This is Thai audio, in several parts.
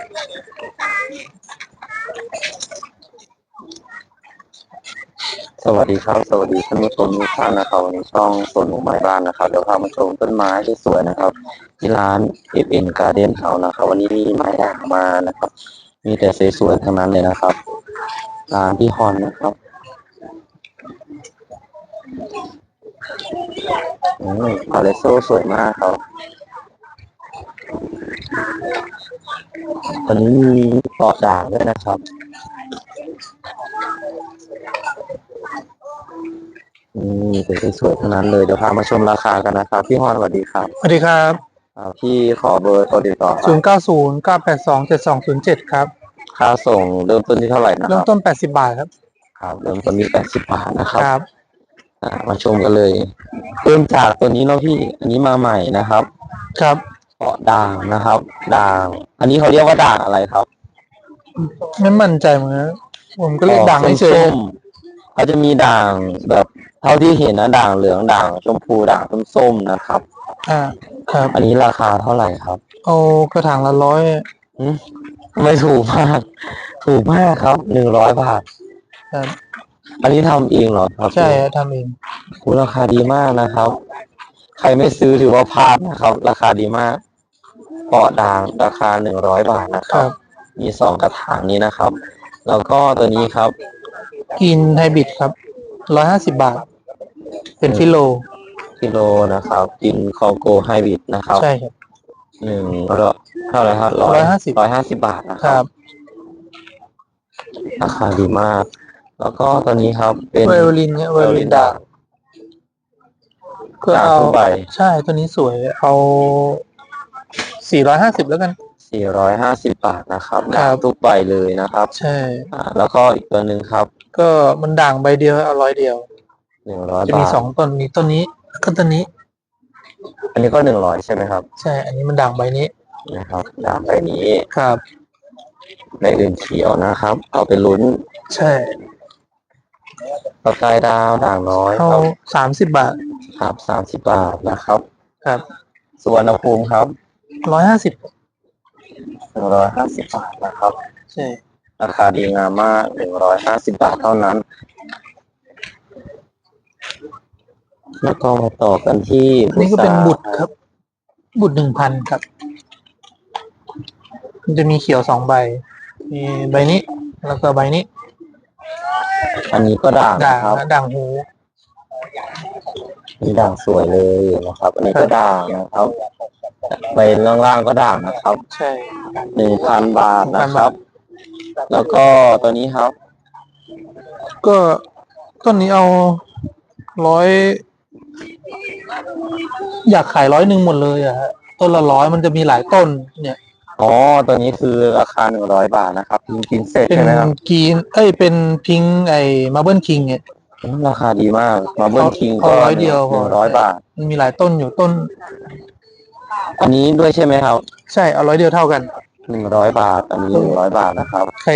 สวัสดีครับ สวัสดีท่านผู้ชมทุกท่านนะครับวันนี้ช่องสวนหนูไม้บ้านนะครับ เดี๋ยวพามาชมต้นไม้ที่สวยนะครับ ที่ร้าน FN Garden House นะครับ วันนี้มีไม้ด่างมานะครับ มีแต่สวยๆทั้งนั้นเลยนะครับร้านพี่ฮอนนะครับอืมพาเลโซสวยมากครับ วันนี้มีปลอดด่างด้วยนะครับอืมเป็นสวยๆทั้งนั้นเลย เดี๋ยวพามาชมราคากันนะครับ พี่ฮอนสวัสดีครับสวัสดีครับอ่าพี่ขอเบอร์ตัวติดต่อค0รับ9 0 9 8 2 7 2 0 7ครับ ค่าส่งเริ่มต้นที่เท่าไหร่นะคเริ่มรับต้น80บาทครับ ครับเริ่มต้นที่แปดสิบบาทนะครับครับ อ่ามาชมกันเลย เริ่มจากตัวนี้เนาะพี่ อันนี้มาใหม่นะครับ ครับ เกาะด่างนะครับ ด่าง อันนี้เขาเรียกว่าด่างอะไรครับไม่มั่นใจเหมือนกันผมก็เรียกดังออกเฉยส้มๆเขาจะมีด่างแบบ เท่าที่เห็นนะด่างเหลืองด่างชมพูด่างส้มๆนะครับๆอ่า ครับ อันนี้ราคาเท่าไหร่ครับเอากระถางละร้อยอืมไม่ถูกมาก ถูกมากครับหนึ่งร้อยบาท ครับอันนี้ทำเองเหรอครับใช่ทำเองโหราคาดีมากนะครับ ใครไม่ซื้อถือว่าพลาดนะครับ ราคาดีมาก เปาะด่างราคาหนึ่งร้อยบาทนะคครับรับมีสองกระถางนี้นะครับ แล้วก็ตัวนี้ครับ กินไฮบริดครับร้อยห้าสิบบาท เป็นฟิโล กิโลนะครับ กินคอโกไฮบริดนะครับใช่ครับ หนึ่งร้อยเท่าไหร่ครับร้อย150 ร้อยห้าสิบบาทนะคครัรับ บราคาดีมาก แล้วก็ตัวนี้ครับเป็นไวโอลินเนี่ยไวโอลินด่างก็ด่างเอา ทั่วไป ใช่ตัวนี้สวย เอา สี่ร้อยห้าสิบแล้วกันสี่ร้อยห้าสิบบาทนะครับครับ ทุกใบเลยนะครับใช่ อ่าแล้วก็อีกตัวหนึ่งครับ ก็มันด่างใบเดียวเอาร้อยเดียวหนึ่งร้อยจะบามีทสองต้นมีต้นนี้ก็ต้นนี้ อันนี้ก็หนึ่งร้อยใช่ไหมครับ ใช่ อันนี้มันด่างใบนี้นะครับด่างใบนี้ครับ ในอื่นเขียวนะครับ เอาไปลุ้นใช่ประกายดาวด่างน้อยเอาครับสามสิบบาท ครับสามสิบบาทนะครับครับ สุวรรณภูมิครับ ร้อยห้าสิบหนึ่งร้อยห้าสิบบาทนะครับ ใช่ราคาดีงามมากหนึ่งร้อยห้าสิบบาทเท่านั้น แล้วก็มาต่อกันที่อันนี้ก็เป็นบุตรครับ บุตรหนึ่งพันครับ มันจะมีเขียวสองใบ มีใบนี้ แล้วก็ใบนี้ อันนี้ก็ด่างด่างนะครับด่างหูนี่ด่างสวยเลยนะครับ อันนี้ก็ด่างนะครับ ใบล่างๆก็ด่างนะครับใช่หนึ่งพันบาทนะครับ แล้วก็ตัวนี้ครับ ก็ต้นนี้เอาร้อยอยากขายร้อยหนึ่งหมดเลยอะฮะต้นละร้อยมันจะมีหลายต้น เนี่ยอ๋อตัวนี้คือราคาหนึ่งร้อยบาทนะครับพิงพินเซ็ตเป็นใช่ไหมครับกรีนเอ้ยเป็นพิงไอ้มาเบิลคิงเนี่ยอืมราคาดีมากมาเบิ้ลเอาคิงเอาก็ร้อยเดียวหนึ่งร้อยบาท มันมีหลายต้นอยู่ต้น อันนี้ด้วยใช่ไหมครับใช่เอาร้อยเดียวเท่ากัน หนึ่งร้อยบาท อันนี้หนึ่งร้อยบาทนะครับ ใคร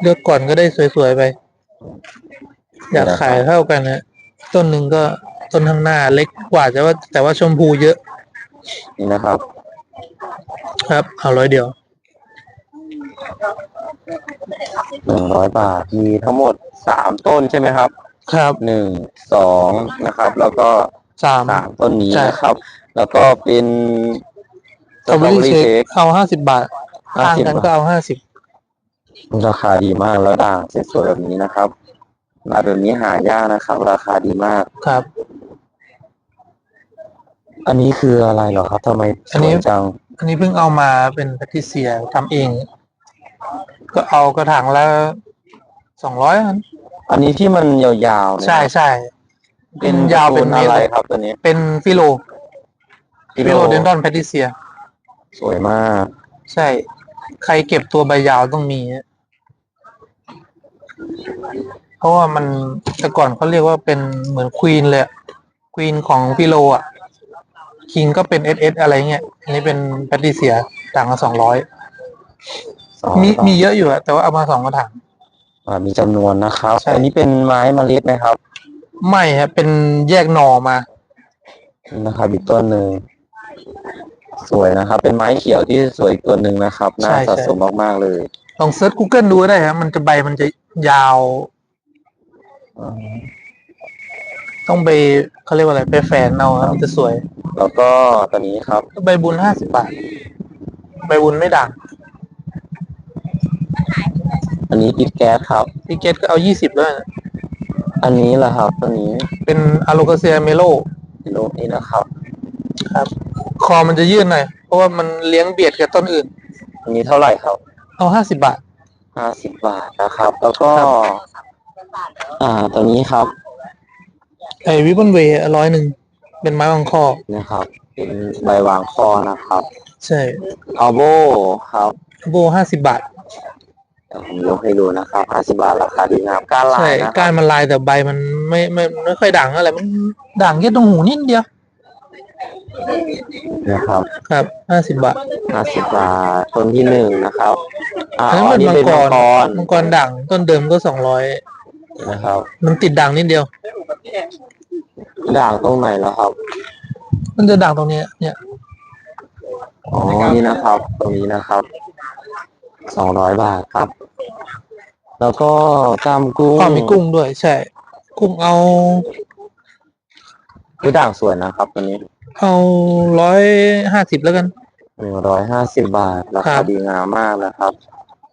เลือกก่อนก็ได้สวยๆไป อยากขายเท่ากันนะต้นหนึ่งก็ต้นข้างหน้าเล็กกว่าแต่ว่า แต่ว่าชมพูเยอะนี่นะครับ ครับ เอาร้อยเดียวหนึ่งร้อยบาทมีทั้งหมดสามต้นใช่ไหมครับ ครับหนึ่งสองนะครับ แล้วก็สาม สามต้นนี้ใช่นะครับ แล้วก็เป็นสสตรอตเบรออเบอรี่รี่เชเค้คกเอาห้าสิบบาทห้าต่างสิบกันบาก็ทเอาห้าสิบราคาดีมากแล้วด่างสวยๆแบบนี้นะครับมาแบบนี้หายากนะครับ ราคาดีมาก ครับ อันนี้คืออะไรเหรอครับทำไมสอันนี้ วยจังอันนี้เพิ่งเอามาเป็นแพทิเซียทำเอง ก็เอากระถางละสองร้อยอันนี้ที่มันยาวๆเนี่ยใช่ใช่เป็นยาวเป็นโซเมตอะรไรเลยครับตัวนี้ เป็นฟิโล ฟิฟิโลโลเดนดอนแพทิเซีย สวยมาก ใช่ ใครเก็บตัวใบยาวต้องมีอะเพราะว่ามันแต่ก่อนเขาเรียกว่าเป็นเหมือนควีนเลยควีนของฟิโลอะคิงก็เป็นเอสเอสอะไรเงี้ยอันนี้เป็นแพทิเซียต่างกันสองร้อยสองมีต่อมีเยอะอยู่อะแต่ว่าเอามาสองกระถางอ่ามีจำนวนนะครับใช่อันนี้เป็นไม้เมล็ดไหมครับ ไม่ฮะเป็นแยกหน่อมานะครับอีกต้นหนึ่ง สวยนะครับ เป็นไม้เขียวที่สวยอีกตัวหนึ่งนะครับ น่าใช่สะใช่สมมากๆเลยลองเซิร์ช Google ดูก็ได้ครับมันจะใบมันจะยาวต้องไปเขาเรียกว่าอะไร ไปแฝนเอาครับมันจะสวย แล้วก็ตัวนี้ครับ ใบบุญห้าสิบบาท ใบบุญไม่ด่างอันนี้ปิดแก๊สครับพี่เกตก็เอายี่สิบด้วยนะอันนี้แหละครับ ตัวนี้เป็นอะโลกาเซียเมโลโลนี้นะครับ ครับ คอมันจะยืดหน่อยเพราะว่ามันเลี้ยงเบียดกับต้นอื่น อันนี้เท่าไหร่ครับเอาห้าสิบบาท ห้าสิบบาทนะครับ แล้วก็ ครับ อ่า ตัวนี้ครับไอ้วิบเวย์ร้อยหนึ่งเป็นไม้วางคอนะครับ เป็นใบวางคอนะครับใช่อัลโบครับโบห้าสิบบาท เดี๋ยวผมยกให้ดูนะครับห้าสิบบาทราคาดีงามก้านลาใช่ยนะคก้ารับนมันลายแต่ใบมันไม่ไม่ไม่ค่อยด่างอะไรมันด่างแค่ตรงหูนิดเดียว นะครับครับห้าสิบบาทห้าสิบบาทต้นที่หนึ่งนะครับ อ่าอันนั้นอัเป็นนนี้มังเป็นกมังรกรมังกรด่างต้นเดิมก็สองร้อยนะครับ มันติดด่างนิดเดียว ด่างตรงไหนแล้วครับ มันจะด่างตรงเนี้ย เนี่ยอ๋อนี่นะครับ ตรงนี้นะครับสองร้อยบาทครับ แล้วก็กามกุ้งอ๋อมีกุ้งด้วย ใช่ กุ้งเอาคือด่างสวยนะครับตัวนี้ เอาร้อยห้าสิบแล้วกัน หนึ่งร้อยห้าสิบบาท ราครัคาบดีงามมากนะครับ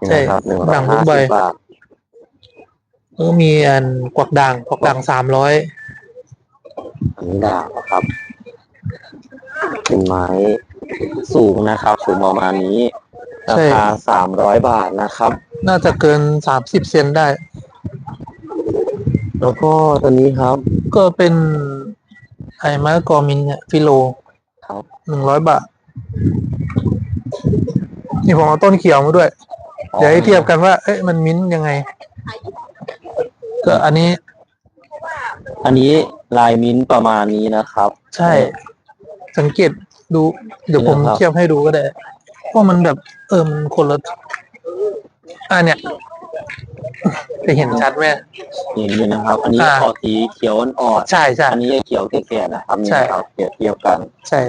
นี่ใช่นะครับหนึ่งร้อด่ายงทุห้ากใบสิบบาทแล้วก็มีอันกวักด่างกวักด่างสามร้อยอันนี้ด่างนะครับ เป็นไม้สูงนะครับสูงประมาณนี้ราคาสามร้อยบาทนะครับ น่าจะเกินสามสิบเซนได้ แล้วก็ตัวนี้ครับ ก็เป็น ไอ้มะละกอมินเนี่ยฟิโลครับหนึ่งร้อยบาท นี่ผมเอาต้นเขียวมาด้วย เดี๋ยวให้เทียบกันว่า เอ๊ะมันมิ้นท์ยังไง ก็อันนี้ อันนี้ลายมิ้นท์ประมาณนี้นะครับ ใช่ สังเกตดู เดี๋ยวผมนี่นะครับเทียบให้ดูก็ได้ว่ามันแบบ เออมันคนละอ่าเนี่ย จะเห็นชัดไหมเห็นอยู่นะครับ อันนี้อ่าออกสีเขียวอ่อนใช่ใช่ๆอันนี้เขียวแก่ๆนะครับนี่ใช่นะครับเปรียบเทียบกัน ใช่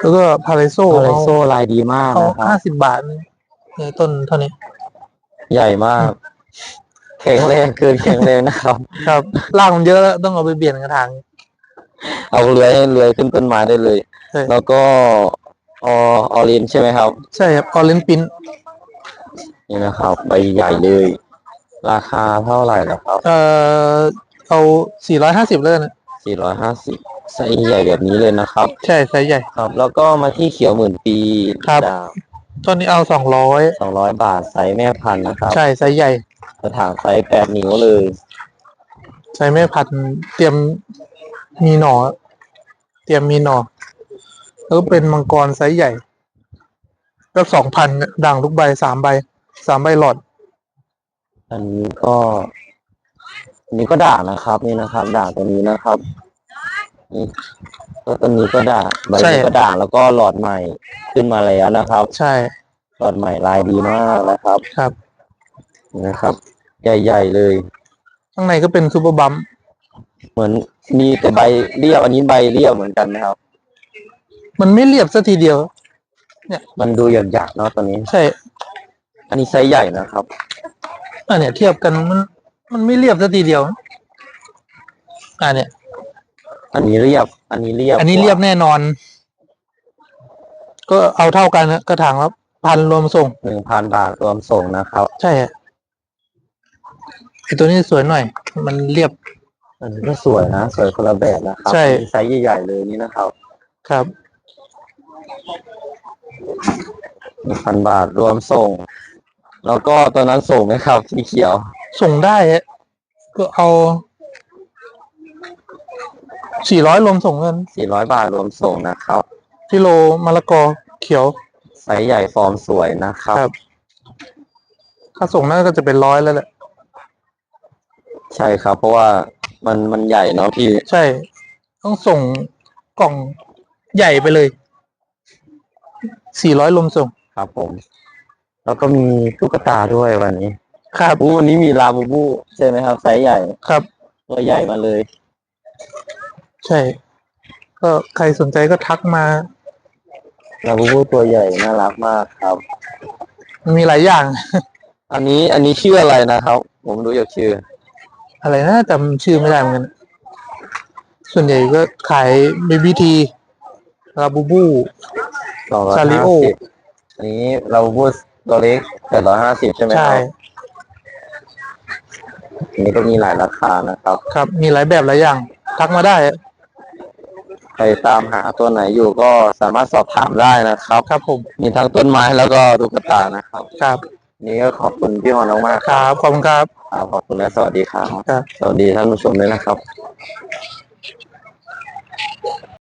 แล้วก็พาเลโซโอเลโซลายดีมากเขานะครัห้าบสิบบาทในต้นเท่านี้ ใหญ่มากแข็งแรงเกินแข็งแรงนะครับ ครับรากมันเยอะแล้วต้องเอาไปเบี่ยนกระถางเอาเลื้อยให้เลื้อยขึ้นต้นไม้ได้เลยใช่แล้วก็ ออออเรนใช่ไหมครับ ใช่ครับออเรนปินนี่นะครับใบใหญ่เลย ราคาเท่าไหร่นะครับเอ่อเอาสี่ร้อยห้าสิบเลยนะ450ไซส์ใหญ่แบบนี้เลยนะครับ ใช่ไซส์ใหญ่ ครับ แล้วก็มาที่เขียวหมื่นปีครับ ดาวต้นนี้เอาสองร้อยสองร้อยบาทไซส์แม่พันธุ์นะครับใช่ไซส์ใหญ่กระถางไซส์แปดนิ้วเลยไซส์ไม่พันเตรียมมีหน่อ เตรียมมีหน่อ แล้วก็เป็นมังกรไซส์ใหญ่ ก็สองพันด่างทุกใบสามใบสามใบหลอด อันนี้ก็ อันนี้ก็ด่างนะครับ นี่นะครับ ด่างตัวนี้นะครับนี่ก็ตัวนี้ก็ด่างใบใช่ นี้ก็ด่างแล้วก็หลอดใหม่ขึ้นมาแล้วนะครับ ใช่หลอดใหม่ลายดีมากนะครับครับ นี่นะครับ ใหญ่ๆเลย ข้างในก็เป็นซูเปอร์บัมเหมือนมีแต่ใบเรียบอันนี้ใบเรียบเหมือนกันนะครับ มันไม่เรียบสัทีเดียว มันดูหยาบๆเนาะตัวนี้ ใช่ อันนี้ไซส์ใหญ่นะครับ อันเนี้ยเทียบกันมัน มันไม่เรียบสัทีเดียวอันเนี้ยอันนี้เรียบ อันนี้เรียบอันนี้เรียบแน่นอน ก็เอาเท่ากันนะกระถางละพันรวมส่งหนึ่งพันบาทรวมส่งนะครับ ใช่ฮะไอตัวนี้สวยหน่อย มันเรียบ อันนี้ก็สวยนะ สวยคนละแบบนะครับใช่มีไซส์ใหญ่ๆเลยนี่นะครับ ครับ หนึ่งพันบาทรวมส่ง แล้วก็ตัวนั้นส่งไหมครับสีเขียว ส่งได้ฮะก็เอาสี่ร้อยรวมส่งเงินสี่ร้อยบาทรวมส่งนะครับ กิโลมะละกอเขียว ไซส์ใหญ่ฟอร์มสวยนะครับ ครับ ถ้าส่งน่าก็จะเป็นร้อยแล้วแหละ ใช่ครับ เพราะว่ามันมันใหญ่เนาะพี่ ใช่ ต้องส่งกล่องใหญ่ไปเลย สี่ร้อยรวมส่ง ครับผม แล้วก็มีตุ๊กตาด้วยวันนี้ครับอู้วันนี้มีลาบูบูใช่ไหมครับไซส์ใหญ่ครับ ตัวใหญ่มาเลย ใช่ ก็ใครสนใจก็ทักมาลาบูบูตัวใหญ่น่ารักมากครับมันมีหลายอย่าง อันนี้อันนี้ชื่ออะไรนะครับ ผมดูจากชื่อ อะไรนะจำชื่อไม่ได้เหมือนกันส่วนใหญ่ก็ขายเบบี้ทีลาบูบู สองร้อยซาริห้าโอ สิบอันนี้ลาบูบูตัวเล็กแปดร้อยห้าสิบใช่ไหมคใช่รับอันนี้ก็มีหลายราคานะครับ ครับ มีหลายแบบหลายอย่าง ทักมาได้ใครตามหาตัวไหนอยู่ก็สามารถสอบถามได้นะครับ ครับผมมีทั้งต้นไม้แล้วก็ตุ๊กตานะครับ ครับนี่ก็ขอบคุณพี่ฮอนมากๆครับขอบคุณครับครับขอบคุณและสวัสดีครับ ครับ สวัสดีท่านผู้ชมด้วยนะครับ